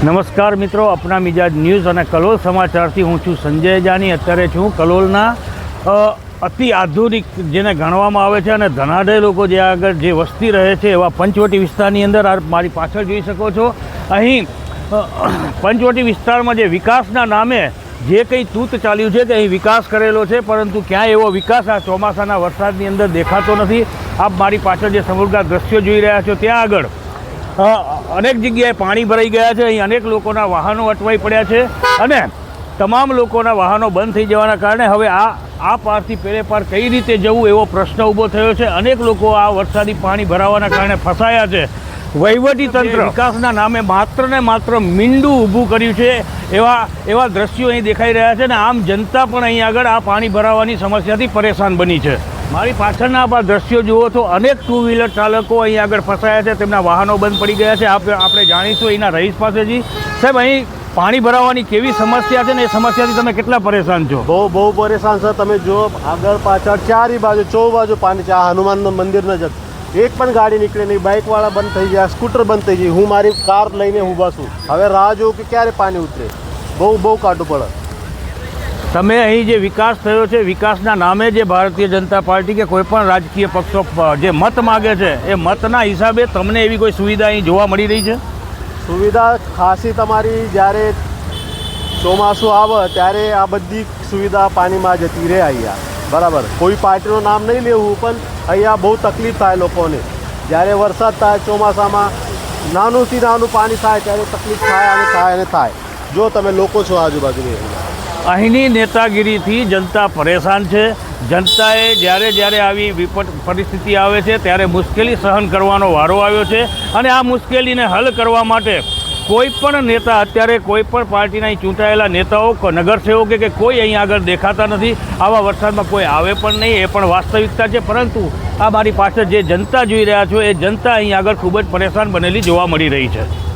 નમસ્કાર મિત્રો અપના મિજાજ ન્યૂઝ અને કલોલ સમાચારથી હું છું સંજય જાની. અત્યારે છું કલોલના અતિ આધુનિક જેને ગણવામાં આવે છે અને ધનાઢય લોકો જે આગળ જે વસ્તી રહે છે એવા પંચવટી વિસ્તારની અંદર આ મારી પાછળ જોઈ શકો છો. અહીં પંચવટી વિસ્તારમાં જે વિકાસના નામે જે કંઈ તૂત ચાલ્યું છે તે અહીં વિકાસ કરેલો છે, પરંતુ ક્યાંય એવો વિકાસ આ ચોમાસાના વરસાદની અંદર દેખાતો નથી. આપ મારી પાછળ જે સમૃદ્ધ દ્રશ્યો જોઈ રહ્યા છો, ત્યાં આગળ અનેક જગ્યાએ પાણી ભરાઈ ગયા છે. અહીં અનેક લોકોના વાહનો અટવાઈ પડ્યા છે અને તમામ લોકોના વાહનો બંધ થઈ જવાના કારણે હવે આ આ પારથી પેલે પાર કઈ રીતે જવું એવો પ્રશ્ન ઊભો થયો છે? અનેક લોકો આ વરસાદી પાણી ભરાવાના કારણે ફસાયા છે. વહીવટી તંત્ર વિકાસના નામે માત્ર ને માત્ર મીંડું ઊભું કર્યું છે એવા એવા દ્રશ્યો અહીં દેખાઈ રહ્યા છે ને આમ જનતા પણ અહીં આગળ આ પાણી ભરાવાની સમસ્યાથી પરેશાન બની છે. મારી પાછળના આ દ્રશ્યો જુઓ તો અનેક ટુ વ્હીલર ચાલકો અહીં આગળ ફસાયા છે. તેમના વાહનો બંધ પડી ગયા છે. આપ આપણે જાણીશું અહીંના રહીશ પાસેથી. સાહેબ, અહીં પાણી ભરાવાની કેવી સમસ્યા છે ને એ સમસ્યાથી તમે કેટલા પરેશાન છો? બહુ બહુ પરેશાન છે તમે જો આગળ પાછળ ચારી બાજુ ચૌ બાજુ પાણી છે. આ હનુમાનનું મંદિર નજર. એક પણ ગાડી નીકળે નહીં. બાઇકવાળા બંધ થઈ ગયા, સ્કૂટર બંધ થઈ ગઈ. હું મારી કાર લઈને ઊભા છું. હવે રાહ જોઉં કે ક્યારે પાણી ઉતરે. બહુ બહુ કાઢવું પડે. તમે અહીં જે વિકાસ થયો છે, વિકાસના નામે જે ભારતીય જનતા પાર્ટી કે કોઈપણ રાજકીય પક્ષો જે મત માગે છે, એ મતના હિસાબે તમને એવી કોઈ સુવિધા અહીં જોવા મળી રહી છે? સુવિધા ખાસી તમારી જ્યારે ચોમાસું આવે ત્યારે આ બધી સુવિધા પાણીમાં જતી રહે અહીંયા. બરાબર. કોઈ પાર્ટીનું નામ નહીં લેવું, પણ અહીંયા બહુ તકલીફ થાય લોકોને. જ્યારે વરસાદ થાય ચોમાસામાં નાનુંથી નાનું પાણી થાય ત્યારે તકલીફ થાય અને થાય અને થાય. જો તમે લોકો છો આજુબાજુની અહીંની નેતાગીરીથી જનતા પરેશાન છે. જનતાએ જ્યારે જ્યારે આવી વિપટ પરિસ્થિતિ આવે છે, ત્યારે મુશ્કેલી સહન કરવાનો વારો આવ્યો છે અને આ મુશ્કેલીને હલ કરવા માટે કોઈ પણ નેતા, અત્યારે કોઈ પણ પાર્ટીના ચૂંટાયેલા નેતાઓ નગરસેવકો કે કોઈ અહીં આગળ દેખાતા નથી, આવા વરસાદમાં કોઈ આવે પણ નહીં, એ પણ વાસ્તવિકતા છે. પરંતુ આ મારી પાછળ જે જનતા જોઈ રહ્યા છો, એ જનતા અહીં આગળ ખૂબ જ પરેશાન બનેલી જોવા મળી રહી છે.